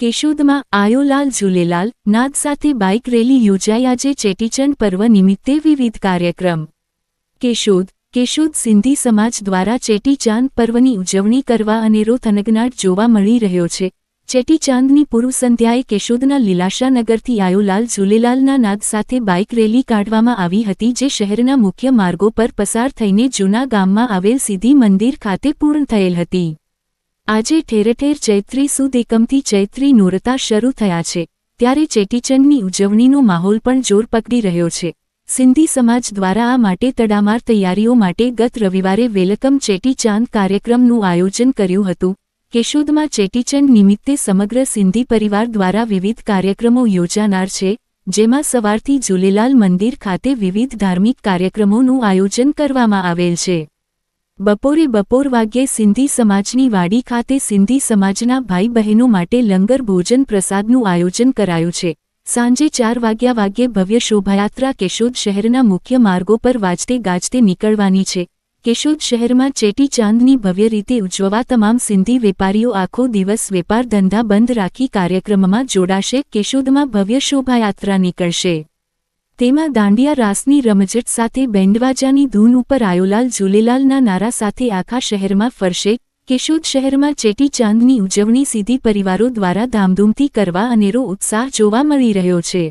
કેશોદમાં આયોલાલ ઝુલેલાલ નાદ સાથે bike rally યોજાઈ આજે ચેટીચંડ પર્વ નિમિત્તે વિવિધ કાર્યક્રમ. કેશોદ કેશોદ સિંધી સમાજ દ્વારા ચેટીચાંદ પર્વની ઉજવણી કરવા અનેરો થનગનાટ જોવા મળી રહ્યો છે. ચેટીચાંદની પૂર્વ સંધ્યાએ કેશોદના લીલાશાનગરથી આયોલાલ ઝુલેલાલના નાદ સાથે બાઇક રેલી કાઢવામાં આવી હતી જે શહેરના મુખ્ય માર્ગો પર પસાર થઈને જૂના ગામમાં આવેલ સિદ્ધિ મંદિર ખાતે પૂર્ણ થયેલ હતી. આજે ઠેર ઠેર ચૈત્રી સુદ એકમથી ચૈત્રી નોરતા શરૂ થયા છે, ત્યારે ચેટીચંડની ઉજવણીનો માહોલ પણ જોર પકડી રહ્યો છે. સિંધી સમાજ દ્વારા આ માટે તડામાર તૈયારીઓ માટે ગત રવિવારે વેલકમ ચેટીચાંદ કાર્યક્રમનું આયોજન કર્યું હતું. કેશોદમાં ચેટીચંડ નિમિત્તે સમગ્ર સિંધી પરિવાર દ્વારા વિવિધ કાર્યક્રમો યોજાનાર છે, જેમાં સવારથી ઝૂલેલાલ મંદિર ખાતે વિવિધ ધાર્મિક કાર્યક્રમોનું આયોજન કરવામાં આવેલ છે. બપોરે બપોર વાગ્યે સિંધી સમાજની વાડી ખાતે સિંધી સમાજના ભાઈ બહેનો માટે લંગર ભોજન પ્રસાદનું આયોજન કરાયું છે. સાંજે ચાર વાગ્યા વાગ્યે ભવ્ય શોભાયાત્રા કેશોદ શહેરના મુખ્ય માર્ગો પર વાજતે ગાજતે નીકળવાની છે. કેશોદ શહેરમાં ચેટી ચાંદની ભવ્ય રીતે ઉજવવા તમામ સિંધી વેપારીઓ આખો દિવસ વેપાર ધંધા બંધ રાખી કાર્યક્રમમાં જોડાશે. કેશોદમાં ભવ્ય શોભાયાત્રા નીકળશે. તેમાં દાંડિયા રાસની રમઝટ સાથે બેન્ડવાજાની ધૂન ઉપર આયોલાલ ઝૂલેલાલના નારા સાથે આખા શહેરમાં ફરશે. કેશોદ શહેરમાં ચેટી ચાંદની ઉજવણી સીધી પરિવારો દ્વારા ધામધૂમથી કરવા અનેરો ઉત્સાહ જોવા મળી રહ્યો છે.